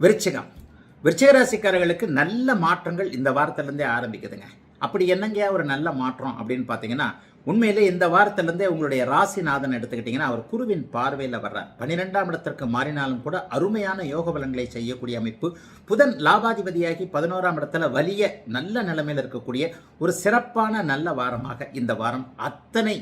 விருச்சிகம். விருச்சிக ராசிக்காரர்களுக்கு நல்ல மாற்றங்கள் இந்த வாரத்திலேருந்தே ஆரம்பிக்குதுங்க. அப்படி என்னங்கயா ஒரு நல்ல மாற்றம் அப்படின்னு பார்த்தீங்கன்னா உண்மையிலே இந்த வாரத்திலேருந்தே உங்களுடைய ராசிநாதன் எடுத்துக்கிட்டிங்கன்னா அவர் குருவின் பார்வையில் வர்றார். பன்னிரெண்டாம் இடத்திற்கு மாறினாலும் கூட அருமையான யோக பலன்களை செய்யக்கூடிய அமைப்பு. புதன் லாபாதிபதியாகி பதினோராம் இடத்துல வலிய நல்ல நிலைமையில் இருக்கக்கூடிய ஒரு சிறப்பான நல்ல வாரமாக இந்த வாரம் அத்தனை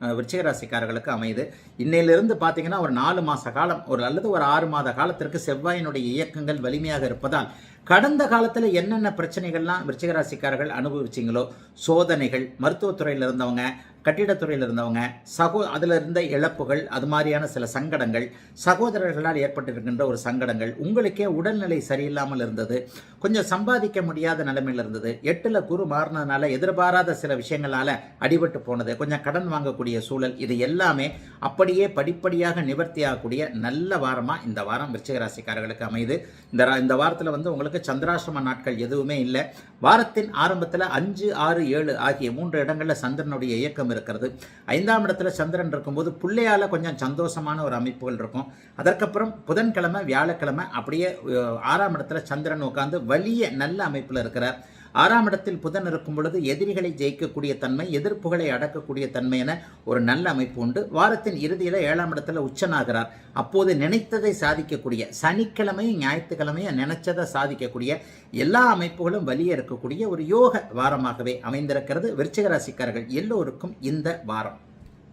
விருச்சிகராசிக்காரர்களுக்கு ராசிக்காரர்களுக்கு அமையுது. இன்னையிலிருந்து பார்த்தீங்கன்னா ஒரு நாலு மாத காலம் ஒரு அல்லது ஒரு ஆறு மாத காலத்திற்கு செவ்வாயினுடைய இயக்கங்கள் வலிமையாக இருப்பதால் கடந்த காலத்தில் என்னென்ன பிரச்சனைகள்லாம் விருச்சிகராசிக்காரர்கள் அனுபவிச்சிங்களோ சோதனைகள் மருத்துவத்துறையில் இருந்தவங்க கட்டிடத்துறையில் இருந்தவங்க சகோ அதில் இருந்த இழப்புகள் அது மாதிரியான சில சங்கடங்கள் சகோதரர்களால் ஏற்பட்டிருக்கின்ற ஒரு சங்கடங்கள் உங்களுக்கே உடல்நிலை சரியில்லாமல் இருந்தது கொஞ்சம் சம்பாதிக்க முடியாத நிலைமையில் இருந்தது எட்டில் குரு மாறினதுனால எதிர்பாராத சில விஷயங்களால் அடிபட்டு போனது கொஞ்சம் கடன் வாங்கக்கூடிய சூழல் இது எல்லாமே அப்படியே படிப்படியாக நிவர்த்தி ஆகக்கூடிய நல்ல வாரமாக இந்த வாரம் விருச்சிகராசிக்காரர்களுக்கு அமையுது. இந்த ரா- இந்த வாரத்தில் வந்து உங்களுக்கு சந்திராசிரம நாட்கள் எதுவுமே இல்லை. வாரத்தின் ஆரம்பத்தில் அஞ்சு ஆறு ஏழு ஆகிய மூன்று இடங்களில் சந்திரனுடைய இயக்கம் இருக்கிறது. ஐந்தாம் இடத்துல சந்திரன் இருக்கும்போது பிள்ளையால் கொஞ்சம் சந்தோஷமான ஒரு அமைப்புகள் இருக்கும். அதற்கப்புறம் புதன்கிழமை வியாழக்கிழமை அப்படியே ஆறாம் இடத்துல சந்திரன் உட்காந்து வலிய நல்ல அமைப்பில் இருக்கிறார். ஆறாம் இடத்தில் புதன் இருக்கும் பொழுது எதிரிகளை ஜெயிக்கக்கூடிய தன்மை எதிர்ப்புகளை அடக்கக்கூடிய தன்மை என ஒரு நல்ல அமைப்பு உண்டு. வாரத்தின் இறுதியில் ஏழாம் இடத்துல உச்சனாகிறார். அப்போது நினைத்ததை சாதிக்கக்கூடிய சனிக்கிழமையும் ஞாயிற்றுக்கிழமையும் நினைச்சதை சாதிக்கக்கூடிய எல்லா அமைப்புகளும் வலிய இருக்கக்கூடிய ஒரு யோக வாரமாகவே அமைந்திருக்கிறது. விருச்சிக ராசிக்காரர்கள் எல்லோருக்கும் இந்த வாரம்.